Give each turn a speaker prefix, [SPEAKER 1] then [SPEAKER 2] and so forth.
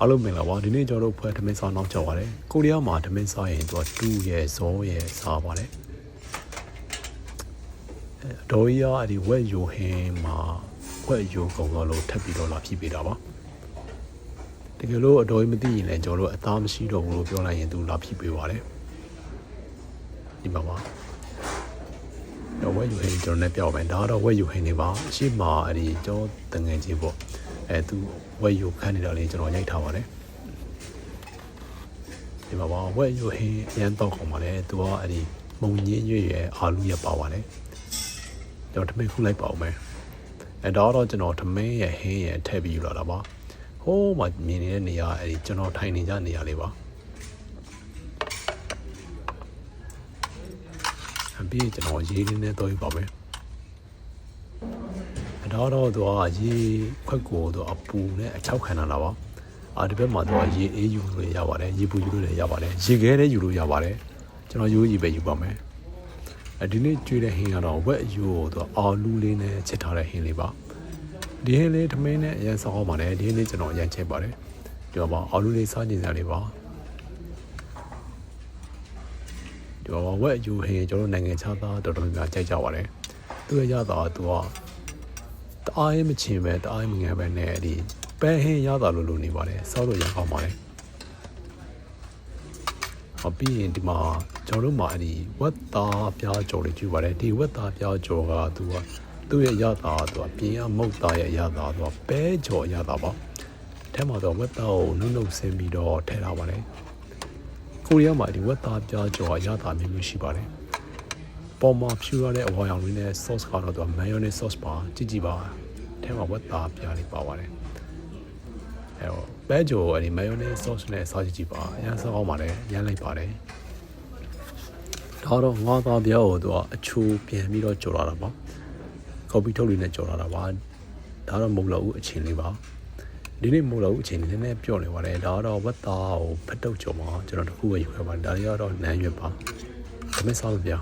[SPEAKER 1] အားလုံးမင်္ဂလာပါဒီနေ့ကျွန်တော်တို့ဖွဲ့ထမင်းစားနောက်ကြောက်ပါတယ်ကိုရီးယားမှာထမင်းစားရင်သူကတူရဲ့ဇောရဲ့စားပါတယ်အဲအတော်ကြီးကအဲ့ဒီဝက်ယိုဟင်းမှာဝက်ယိုကုန်တော့လို့ထပ်ပြီးတော့လာဖြစ်ပေးတာပါတကယ်လို့အတော်ကြီးမသိရင်လည်းကျွန်တော်တို့အသားမရှိတော့ဘူးလို့ပြောလိုက်ရင်သူလာဖြစ်ပေးပါတယ်ဒီမှာပါတော့ဝက်ယူဟင်းကျွန်တော်လည်းပြောက်မယ်ဒါကတော့ဝက်ယူဟင်းနေပါအရှိမအဲ့ဒီကျောင်းတငယ်ချင်းပေါ့ အဲသူဝက်ယူခန်းနေတာလေးကျွန်တော်ရိုက်ထားပါတယ်ဒီမှာပါဝက်ယူဟင်းအရန်တော့ခေါ်ပါလေသူကအဲ့ဒီမုံညင်းရွရဲ့အာလူရပါပါတယ်ကျွန်တော်ထမင်းခုလိုက်ပါဦးမယ်အဲဒါတော့ကျွန်တော်ထမင်းရဲ့ဟင်းရဲ့ထည့်ပြီးယူလာတာပါဟိုးမှာမြင်နေတဲ့နေရာအဲ့ဒီကျွန်တော်ထိုင်နေကြနေရာလေးပါအပြီးကျွန်တော်ရေးလေးနဲ့တော့ယူပါမယ် အဲဒါတော့သူကရေခွက်ကိုသူအပူနဲ့အချောက်ခံလာတာပါအာဒီဘက်မှာသူကရေအေးယူလို့ရပါတယ်ရေပူယူလို့လည်းရပါတယ်ရေခဲလည်းယူလို့ရပါတယ်ကျွန်တော်ရိုးကြီးပဲယူပါမယ်အဲဒီနေ့ကျွေးတဲ့ဟင်းကတော့ဝက်အယူကိုသူအာလူးလေးနဲ့ချက်ထားတဲ့ဟင်းလေးပါဒီဟင်းလေးထမင်းနဲ့အရင်စားအောင်ပါတယ်ဒီဟင်းလေးကျွန်တော်အရင်ချက်ပါတယ်ဒီမှာအာလူးလေးစားကြည့်စရာလေးပါဒီမှာဝက်အယူဟင်းကျွန်တော်နိုင်ငံခြားသားတော်တော်များများကြိုက်ကြပါတယ်သူရဲ့ရတာသူက တအားရင်မချင်ပဲတအားရင်မငယ်ပဲနဲ့ဒီပဲဟင်းရတာလို့လို့နေပါတယ်စောလို့ရအောင်ပါတယ်ဟောပြီးရင်ဒီမှာကျွန်တော်တို့မှာအဲ့ဒီဝက်သားပြားကြော်လေးကြည့်ပါတယ်ဒီဝက်သားပြားကြော်ကသူကသူ့ရဲ့ရတာသူကပြင်ရမုတ်သားရဲ့ရတာသူကပဲကြော်ရတာပါအဲမှာတော့ဝက်သားကိုနုံနုံဆင်းပြီးတော့ထည့်ထားပါတယ်ကိုရီးယားမှာဒီဝက်သားပြားကြော်ကရတာမျိုးမျိုးရှိပါတယ် ပေါ်မှာဖြူရတဲ့အဝါရောင်လေးနဲ့ sauce ကတော့သူက mayonnaise sauce ပါကြည့်ကြည့်ပါအဲမှာဝက်သားပြားလေးပါပါတယ်အဲတော့ပဲဂျိုအဲ့ဒီ mayonnaise sauce နဲ့စားကြည့်ကြည့်ပါအရင်စားအောင်ပါတယ်ရမ်းလိုက်ပါတယ်ဒါတော့ငါးသားပြားကိုသူကအချိုးပြန်ပြီးတော့ကြော်လာတာပါကော်ပီထုတ်လေးနဲ့ကြော်လာတာပါဒါတော့မုံလောက်ဦးအချင်းလေးပါဒီနေ့မုံလောက်ဦးအချင်းလေးနည်းနည်းပြော့နေပါတယ်ဒါတော့ဝက်သားကိုဖတ်တုတ်ကြော်မှာကျွန်တော်တခုပဲယူခဲ့ပါတယ်ဒါတွေကတော့နန်းရွက်ပါဒါမဲ့စားလို့ပြ